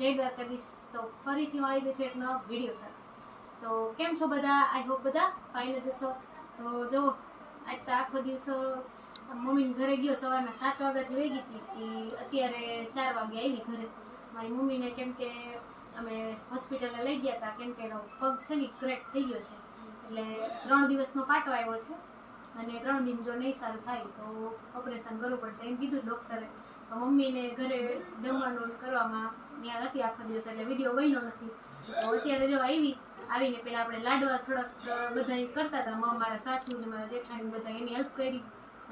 જય દ્વારકાધીશ તો ફરીથી હું આવી છે એક નવો વીડિયો સાથે. તો કેમ છો બધા? આઈ હોપ બધા ફાઇન જ હશો. તો જો આજ તો આખો દિવસ મમ્મીને ઘરે ગયો સવારના સાત વાગ્યાથી વહી ગઈ હતી કે અત્યારે ચાર વાગે આવી ઘરે. મારી મમ્મીને કેમ કે અમે હોસ્પિટલે લઈ ગયા હતા કેમ કે એનો પગ છે ને ક્રેક થઈ ગયો છે. એટલે ત્રણ દિવસનો પાટો આવ્યો છે અને ત્રણ દિન જો નહીં સારું થાય તો ઓપરેશન કરવું પડશે એમ કીધું ડૉક્ટરે મમ્મીને ઘરે જમવાનું કરવામાં ત્યાં નથી આખો દિવસ, એટલે વીડિયો બન્યો નથી. તો અત્યારે જો આવી, આવીને પેલા આપણે લાડવા થોડાક બધા કરતા હતા. મારા સાસુ ને મારા જેઠાણી બધા એની હેલ્પ કરી.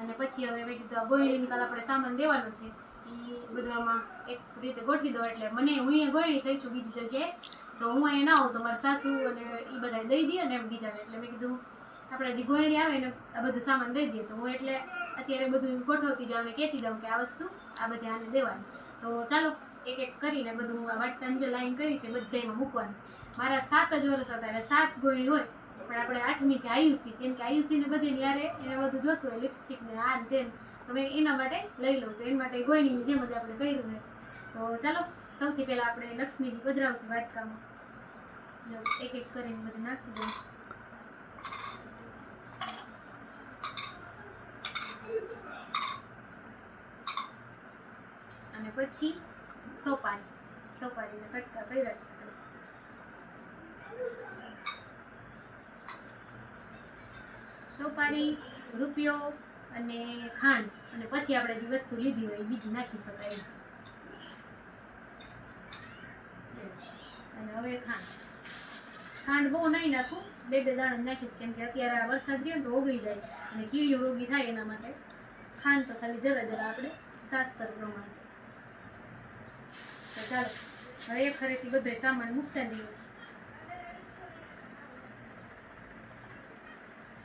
અને પછી હવે મેં કીધું ગોળીને કાલ આપણે સામાન દેવાનો છે. એ બધામાં એક રીતે ગોઠવી દો એટલે મને હું અહીંયા ગોળી થઈ છું બીજી જગ્યાએ. તો હું અહીંયા ના આવું, તો મારા સાસુ અને એ બધા દઈ દે ને એમ બીજાને એટલે મેં કીધું, આપણે જે ગોળી આવે ને આ બધું સામાન દઈ દઈએ. તો હું એટલે અત્યારે બધું ગોઠવતી જાઉં ને કહેતી જાઉં કે આ વસ્તુ આ બધે આને દેવાની. તો ચાલો, એક એક કરીને બધું વાટકાની જે લાઈન કરી છે બધા એમાં મૂકવાનું. મારા સાત જ વર્ષ હતા, એટલે સાત ગોળી હોય, પણ આપણે આઠમી છે આયુષી કેમ કે આયુસી ને બધી યારે એને બધું જોતું હોય લિપસ્ટિક ને આ ને તમે એના માટે લઈ લો તો એના માટે ગોળીની જેમ જ આપણે કર્યું ને તો ચાલો, સૌથી પહેલા આપણે લક્ષ્મીજી પધરાવશું વાટકામાં. એક એક કરીને બધું નાખી દઉં. અને પછી સોપારી. સોપારીને કટકા કર્યા છે સોપારી, રૂપિયો અને ખાંડ. અને પછી આપણે જે વસ્તુ લીધી હોય એ બીજી નાખી શકાય. અને હવે ખાંડ. ખાંડ બહુ નહીં નાખું. બે બે દાણા નાખીશ. કેમ કે અત્યારે આ વરસાદ રહ્યો તો ઓગળી જાય. અને કીડીઓ રોગી થાય એના માટે. ખાંડ તો ખાલી જરા જરા આપણે શાસ્ત્ર પ્રમાણે. તો ચાલો, હવે એ ખરેખર બધો સામાન મૂકતા જઈએ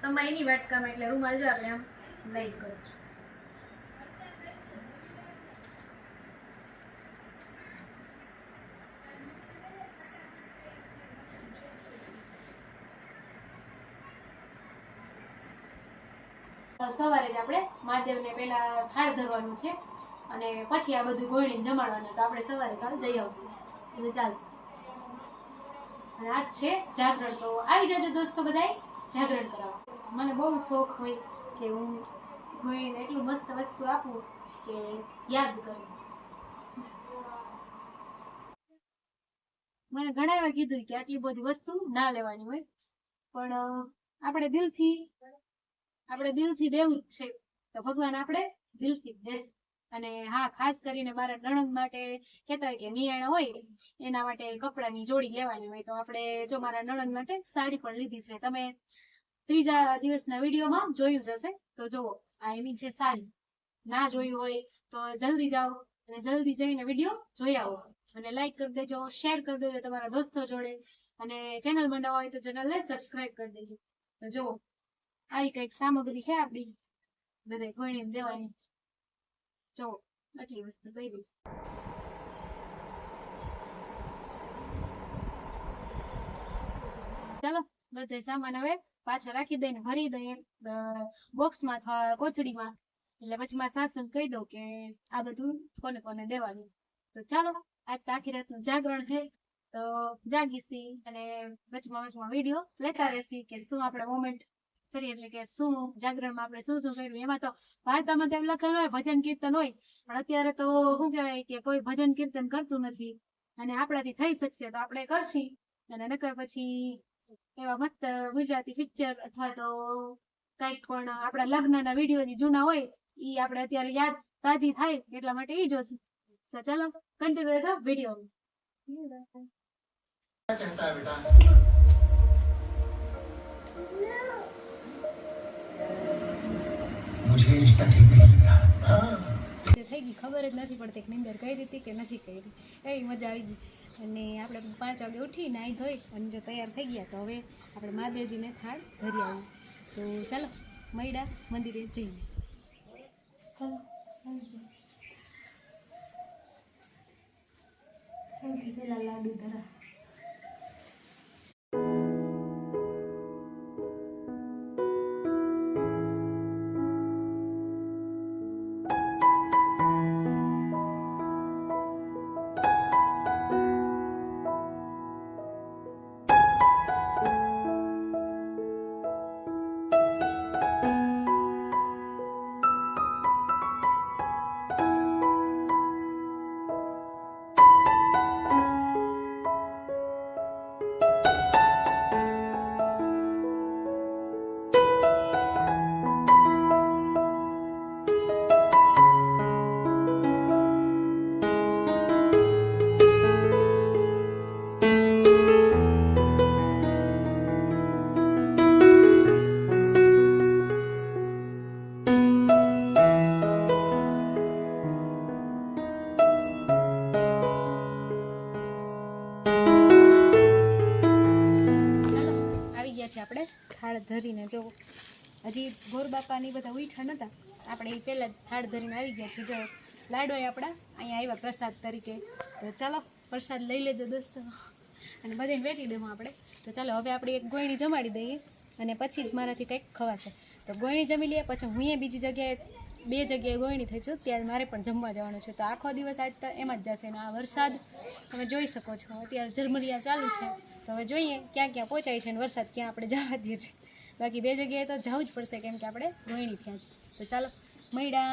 સમયની વાટકામાં એટલે રૂમાલ જો આપણે આમ લઈ કરું છું સવારે જ આપણે મહાદેવને પહેલા થાળ ધરવાનું છે. અને પછી આ બધું ગોળીને જમાડવાનું તો આપણે સવારે કાલ જઈ આવશું. એટલે ચાલશે. અને આજ છે જાગરણ. તો આવી જજો દોસ્તો બધાય. જાગરણ કરાવો મને બહુ શોખ હોય કે હું ગોળીને એટલું મસ્ત વસ્તુ આપું કે યાદ કરું. મને ઘણા એવા કીધું કે આટલી બધી વસ્તુ ના લેવાની હોય. પણ આપણે દિલથી આપણે દિલથી દેવું જ છે. તો ભગવાન આપણે દિલથી દે. અને હા, ખાસ કરીને મારા નણંદ માટે કહેતા હોય કે નિયાણા હોય, એના માટે કપડાની જોડી લેવાની હોય, તો આપણે જો મારા નણંદ માટે સાડી પણ લીધી છે. તમે ત્રીજા દિવસના વિડીયોમાં જોયું જશે તો જુઓ, આ એની છે સાડી. ના જોયું હોય તો જલ્દી જાઓ અને જલ્દી જઈને વીડિયો જોઈ આવો. અને લાઈક કરી દેજો શેર કરી દેજો તમારા દોસ્તો જોડે. અને ચેનલ બનાવવા હોય તો ચેનલને સબસ્ક્રાઇબ કરી દેજો. તો જુઓ આવી કંઈક સામગ્રી છે આપણી. બધા કોઈને દેવાની. જો આટલી વસ્તુ કરી છે ચાલો, બધે સામાન હવે પાછા રાખી દઈને ભરી દઈએ. બોક્સમાં કોથળીમાં. એટલે પછી મારા સાસુને કહી દઉં કે આ બધું કોને કોને દેવાનું. તો ચાલો, આજ તો આખી રાતનું જાગરણ છે. તો જાગીશી અને વચમાં વચમાં વીડિયો લેતા રહેશી કે શું આપણે મોમેન્ટ કરી એટલે કે શું જાગરણમાં આપણે શું શું કર્યું? એમાં તો વાર્તામાં તો એમ લખેલું હોય, ભજન કીર્તન હોય. પણ અત્યારે તો શું કહેવાય કે કોઈ ભજન કીર્તન કરતું નથી. અને આપણાથી થઈ શકશે તો આપણે કરશી. અને નકર પછી એવા મસ્ત ગુજરાતી પિક્ચર અથવા તો કંઈક પણ આપણા લગ્નના વીડિયો જે જૂના હોય એ આપણે અત્યારે યાદ તાજી થાય એટલા માટે એ જોશું. તો ચાલો કન્ટિન્યુ રહેજો વીડિયો બેટા મુજે રિશ્તા થઈ નહીં था થઈ ગઈ ખબર જ નથી પડતી કે નિંદર કઈ હતી કે નથી કરી એવી મજા આવી ગઈ અને આપણે પાંચ વાગે ઉઠી નાહી ધોઈ અને જો તૈયાર થઈ ગયા તો હવે આપણે મહાદેવજીને થાળ ધરી આવું તો ચાલો મૈડા મંદિરે જઈએ. ચાલો પહેલાં લાડુ ધરા. હજી ગોરબાપાની બધા ઉઠા નહોતા આપણે એ પહેલાં થાળ ધરીને આવી ગયા છે જો લાડવાય આપણા અહીંયા આવ્યા પ્રસાદ તરીકે. તો ચાલો, પ્રસાદ લઈ લેજો દોસ્તો. અને બધાને વેચી દઉં આપણે. તો ચાલો, હવે આપણે એક ગોયણી જમાડી દઈએ અને પછી મારાથી કંઈક ખવાશે. તો ગોયણી જમી લઈએ, પછી હું એ બીજી જગ્યાએ, બે જગ્યાએ ગોયણી થઈ છું. ત્યારે મારે પણ જમવા જવાનું છે. તો આખો દિવસ આજ તો એમાં જ જશે. અને આ વરસાદ તમે જોઈ શકો છો. અત્યારે ઝરમરિયા ચાલુ છે. તો હવે જોઈએ ક્યાં ક્યાં પહોંચાય છે અને વરસાદ ક્યાં આપણે જવા દઈએ છે બાકી બે જગ્યાએ તો જવું જ પડશે કેમ કે આપણે રોહિણી થયા છે. તો ચાલો મૈડા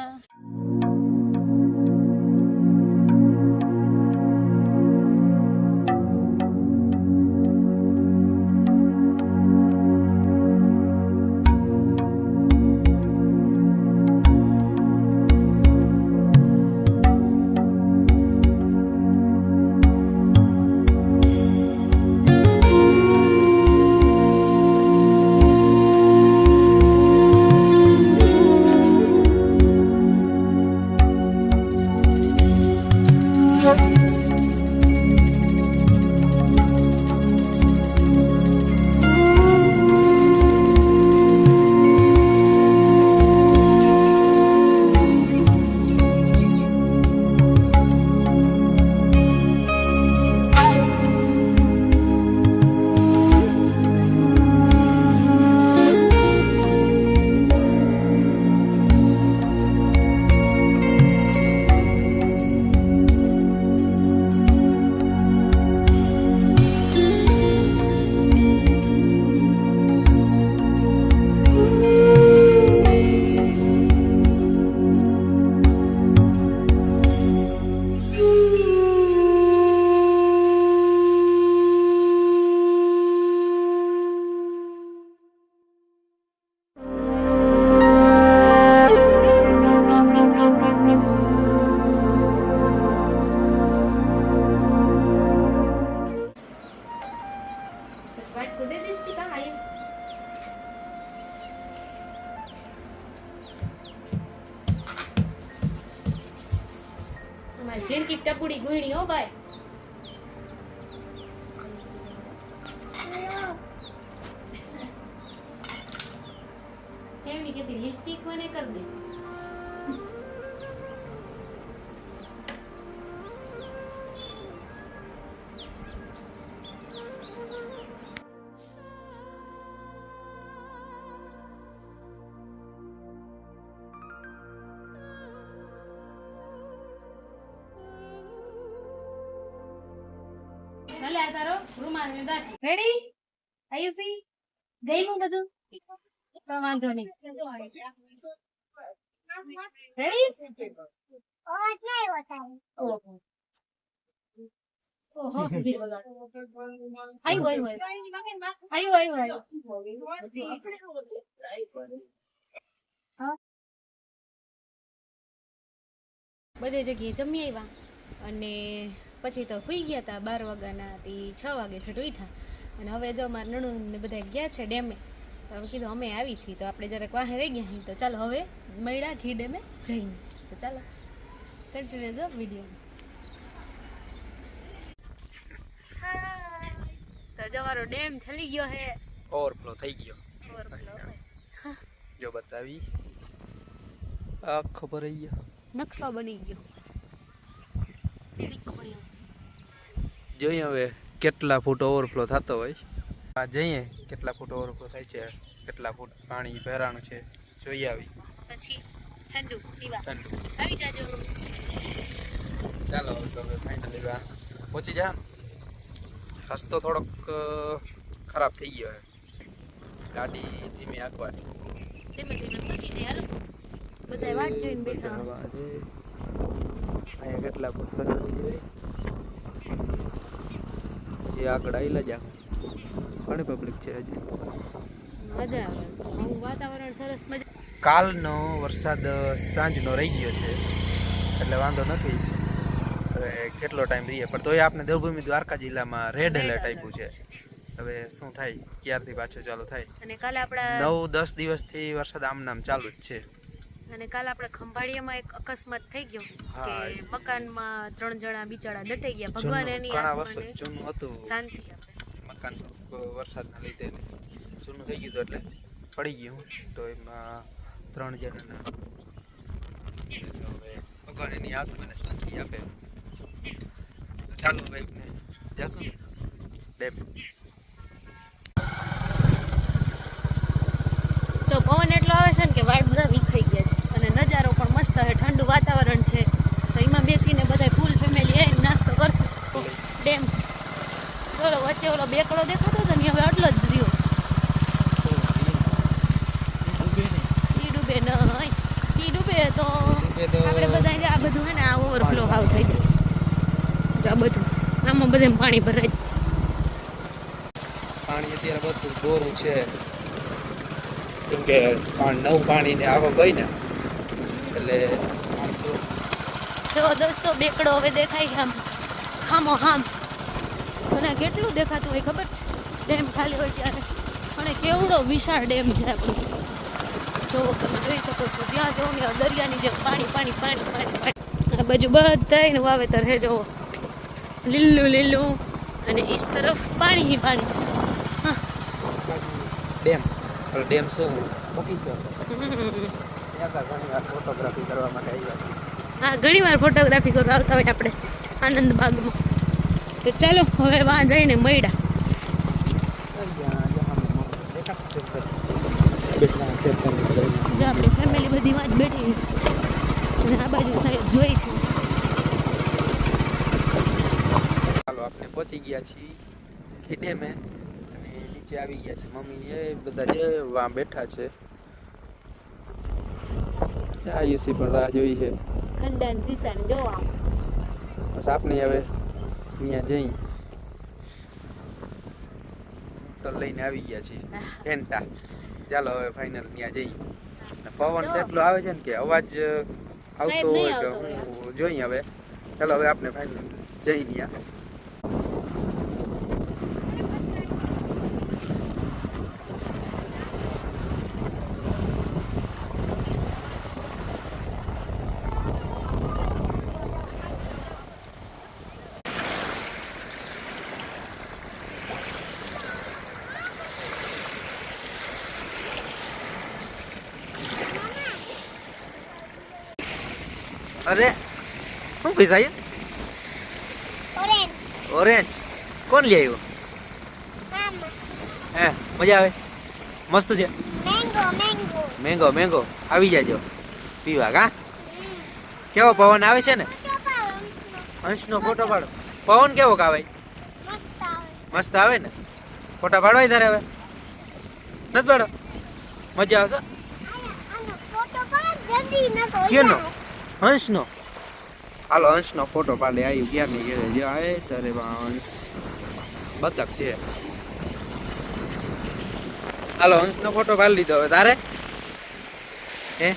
ની કે લિપસ્ટિક મને કર દે? ભલે આ તારો રૂમાલ ને દાટી રેડી આયુસી ગઈ ગઈમું બધું? વાંધો નહીં. બધે જગ્યાએ જમી આવ્યા અને પછી તો સુઈ ગયા હતા બાર વાગ્યાના થી છ વાગે છઠ ઉઠ્યા. અને હવે જો મારા નણું ને બધા ગયા છે ડેમે. તો હવે કીધું અમે આવી છીએ તો આપણે જરાક વાહે રહી ગયા છીએ. તો ચાલો હવે મળ્યા ઘી ડેમે જઈને. તો ચાલો કન્ટિન્યુ જો વીડિયો તો જવારો ડેમ છલી ગયો હે. ઓવરફ્લો થઈ ગયો. ઓવરફ્લો જો બતાવી. આખો ભરાઈ ગયો. નકશો બની ગયો. જોઈએ હવે કેટલા ફૂટ ઓવરફ્લો થતો હોય. આ જઈએ કેટલા ફૂટ ઓવરફ્લો થાય છે કેટલા ફૂટ પાણી ભરાણું છે જોઈ આવી. પછી ઠંડુ પીવા. ઠંડુ. આવી જાજો. ચાલો હવે તો હવે ફાઇનલી પહોંચી જા. રસ્તો થોડોક ખરાબ થઈ ગયો છે ગાડી ધીમી આંકવાની ધીમે ધીમે પહોંચી જાય હાલો. બધા વાટ જોઈને બેઠા અહીંયા કેટલા ફૂટ ભરાણું છે? એ આગળ આવેલા જા ઘણી પબ્લિક છે હજી મજા આવે. વાતાવરણ સરસ મજા કાલનો વરસાદ સાંજનો રહી ગયો છે એટલે વાંધો નથી. હવે કેટલો ટાઈમ રહીએ? પણ તોય આપણે દેવભૂમિ દ્વારકા જિલ્લામાં રેડ એલર્ટ આપ્યું છે. હવે શું થાય? ક્યારથી પાછો ચાલુ થાય? અને કાલે આપણે નવ દસ દિવસથી વરસાદ આમ નામ ચાલુ જ છે. અને કાલે આપણે ખંભાળિયામાં એક અકસ્માત થઈ ગયો હા. કે મકાનમાં ત્રણ જણા બિચારા દટાઈ ગયા. ભગવાન એની ઘણા આત્માને વર્ષો જૂનું હતું. શાંતિ આપે. મકાન વરસાદના લીધે જૂનું થઈ ગયું હતું એટલે પડી ગયું તો એમાં ત્રણ જણાના હવે ભગવાન એની આત્માને શાંતિ આપે. ચાલો ભાઈ જાશું ડેમ. જો પવન એટલો આવે છે ને કે વાળ બધા વિખાઈ ગયા છે. અને નજારો પણ મસ્ત છે ઠંડુ વાતાવરણ છે. તો એમાં બેસીને બધા ફૂલ ફેમિલી એ નાસ્તો કરશું. ડેમ. ચલો વચ્ચે ઓલો બેકડો દેખાતો હતો ને હવે આટલો જ રહ્યો. ઈ ડૂબે નહીં ઈ ડૂબે તો આપણે બધા આ બધું છે ને આ ઓવરફ્લો હાવ થઈ જાય. આ બધું આમાં બધે પાણી ભરાય. પાણી અત્યારે બધું બોરું છે. કેમ કે પાણી નવું પાણી ને આવક ગઈ ને એટલે જો દોસ્તો બેકડો હવે દેખાય આમ. હામો હામ. અને કેટલું દેખાતું હોય ખબર છે? ડેમ ખાલી હોય ત્યારે. અને કેવડો વિશાળ ડેમ છે આપણો. જો તમે જોઈ શકો છો. જ્યાં જો ને દરિયાની જેમ પાણી પાણી પાણી પાણી પાણી. આ બાજુ બધાયનું વાવેતર હે જુઓ. લીલું લીલું અને ઈસ તરફ પાણી હી પાણી. હા. ડેમ. ડેમ શું. ત્યાં ફોટોગ્રાફી કરવા માટે આવ્યા હા ઘણી વાર ફોટોગ્રાફી કરવા આવતા હોય આપણે આનંદ બાગમાં તો ચાલો હવે વાં જઈને મળ્યા. જો આપણી ફેમિલી બધી વાત બેઠી અને આ બાજુ સાહેબ જોઈ છે. ચાલો આપણે પહોંચી ગયા છીએ ખેડેમે. અને નીચે આવી ગયા છે મમ્મી એ બધા જે વા બેઠા છે. આયુસી પણ રાહ જોઈ છે. ખંડન સીસન જોવા. બસ આપણે હવે ત્યાં જઈ. તો લઈને આવી ગયા છીએ ઘેંટા. ચાલો હવે ફાઇનલ ત્યાં જઈ. અને પવન તો એટલો આવે છે ને કે અવાજ આવતો હોય કે હું જોઈએ હવે. ચાલો હવે આપણે ફાઇનલ જઈ ત્યાં. અરે શું સાહેબ ઓરેન્જ ઓરેન્જ કોણ લઈ આવ્યો? હે મજા આવે? મસ્ત છે? મેંગો મેંગો મેંગો મેંગો આવી જાજો. પીવા કા? કેવો પવન આવે છે ને? હંસનો ફોટો પાડો. પવન કેવો કાવે મસ્ત આવે. મસ્ત આવે ને? ફોટા પાડવા તારે હવે. નથી પાડો? મજા આવશે? કેનો? હંસનો. હાલો હંસનો ફોટો પાડે આવ્યું ક્યારની ઘેરે જે આવે ત્યારે હંસ બતક છે. હાલો હંસનો ફોટો પાડી લીધો હવે તારે. હે?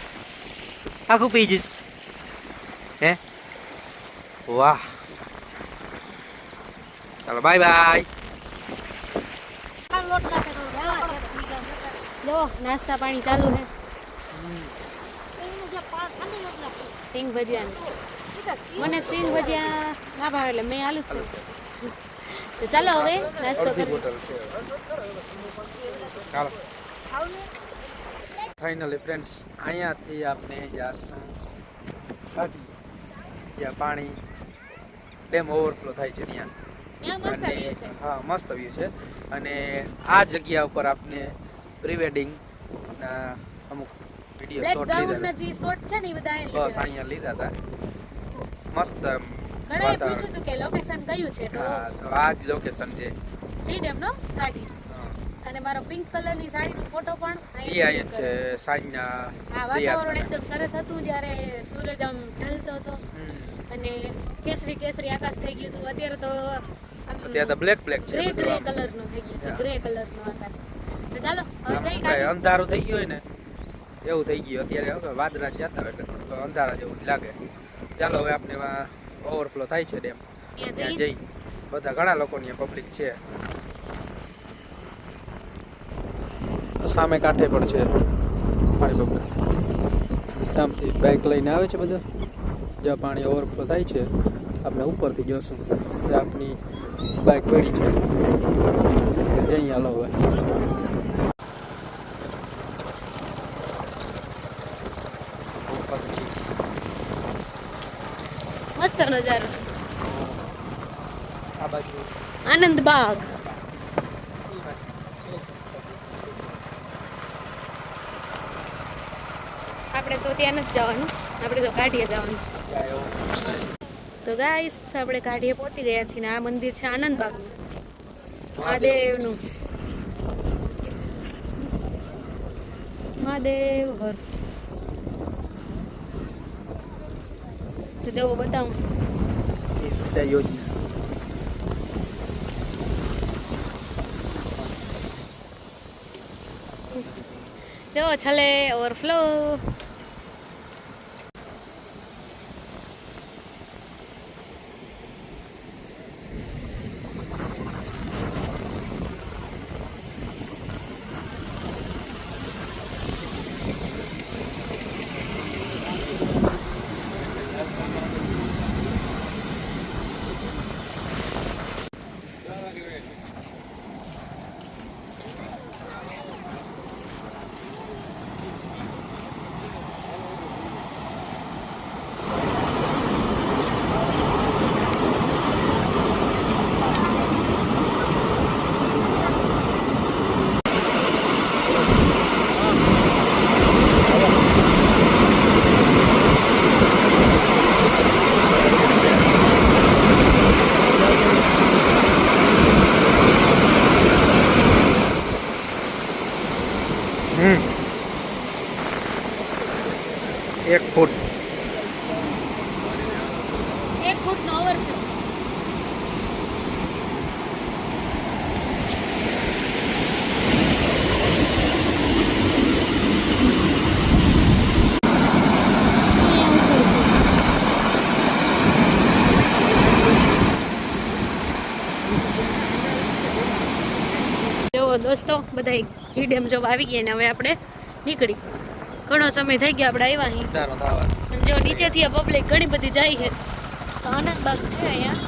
આખું પી જઈશ. હે? વાહ. ચાલો બાય બાય. નાસ્તા પાણી ચાલુ છે. સિંગ ભજીયા મને સિંગ ભજીયા ના ભાવે એટલે મેં આલુ છું. તો ચાલો હવે નાસ્તો છે. ચાલો. ફાઇનલી ફ્રેન્ડ્સ અહીંયાથી આપણે બાકી જ્યાં પાણી ડેમ ઓવરફ્લો થાય છે ત્યાં. ત્યાં અને હા મસ્ત વ્યૂ છે. અને આ જગ્યા ઉપર આપણે પ્રી વેડિંગ ના અમુક વીડિયો શોટ લીધા ના જે શોટ છે ને એ બધા અહીં બસ અહીંયા લીધા હતા મસ્ત ઘણાએ પૂછ્યું હતું કે લોકેશન કયું છે તો તો આ જ લોકેશન છે. ટી નો? કાઢી હા. અને મારો પિંક કલરની સાડીનો ફોટો પણ અહીંયા છે સાંજના આ વાતાવરણ એકદમ સરસ હતું જ્યારે સૂરજ આમ ઢલતો હતો. અને કેસરી કેસરી આકાશ થઈ ગયું હતું. અત્યારે તો અત્યારે તો બ્લેક બ્લેક છે ગ્રે ગ્રે કલરનું થઈ ગયું છે ગ્રે કલરનું આકાશ. તો ચાલો હવે જઈ અંધારું થઈ ગયું હોય ને એવું થઈ ગયું. અત્યારે હવે વાદળા જતા હોય એટલે થોડુંક અંધારા જેવું લાગે. ચાલો હવે આપણે ઓવરફ્લો થાય છે ડેમ. ત્યાં જઈ. બધા ઘણા લોકોની પબ્લિક છે. સામે કાંઠે પણ છે પાણી પબ્લિક આમથી બાઇક લઈને આવે છે બધા. જ્યાં પાણી ઓવરફ્લો થાય છે આપણે ઉપરથી જોશું. આપની બાઇક પડી છે. જઈ હાલો હવે. નજારો આનંદ બાગ. આપણે તો ત્યાં નથી જવાનું. આપણે તો કાઢીએ જવાનું છે. તો ગાઈસ આપણે કાઢીએ પહોંચી ગયા છીએ ને આ મંદિર છે આનંદ બાગ મહાદેવનું. મહાદેવ ઘર. તો જવો બતાવું. સિંચાઈ યોજના. જો છલે ઓવરફ્લો હમ એક ફૂટ એક ફૂટનો ઓવરફ્લો જો દોસ્તો બધા કીડેમ જોબ આવી ગયા ને હવે આપણે નીકળી. ઘણો સમય થઈ ગયો આપણે આવ્યા અહીં. જો નીચેથી આ પબ્લિક ઘણી બધી જાય છે. તો આનંદબાગ છે અહીંયા.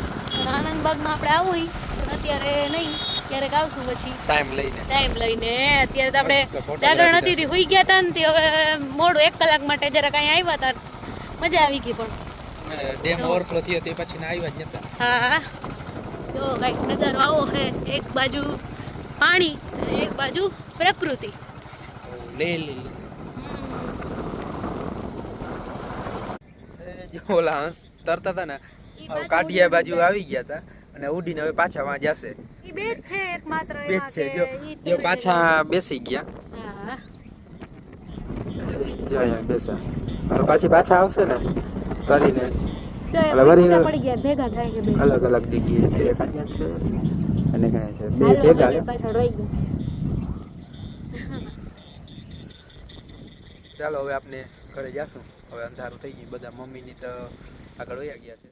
આનંદબાગમાં આપણે આવું અત્યારે નહીં ક્યારેક આવશું પછી. ટાઈમ લઈને. ટાઈમ લઈને. અત્યારે તો આપણે જાગરણ હતી હતી હુઈ ગયા હતા ને હવે મોડું એક કલાક માટે જરાક કાંઈ આવ્યા હતા મજા આવી ગઈ પણ. ડેમ ઓવરફ્લો થયો તે પછી ના આવ્યા જ નતા. હા. તો કંઈક નજારો આવો છે એક બાજુ પાણી અને એક બાજુ પ્રકૃતિ. લે લે ઓલા હંસ તરતા હતા ને કાઠિયા બાજુ આવી ગયા હતા અને ઉડીને હવે પાછા વાં જશે. બે છે એક માત્ર બે છે જો જો પાછા બેસી ગયા. જો બેસા. પાછી પાછા આવશે ને તરીને અલગ અલગ જગ્યાએ છે એક અહીંયા છે અને કયા છે. બે ભેગા ચાલો હવે આપણે ઘરે જાશું. હવે અંધારું થઈ ગયું. બધા મમ્મીની તો આગળ વયા ગયા છે.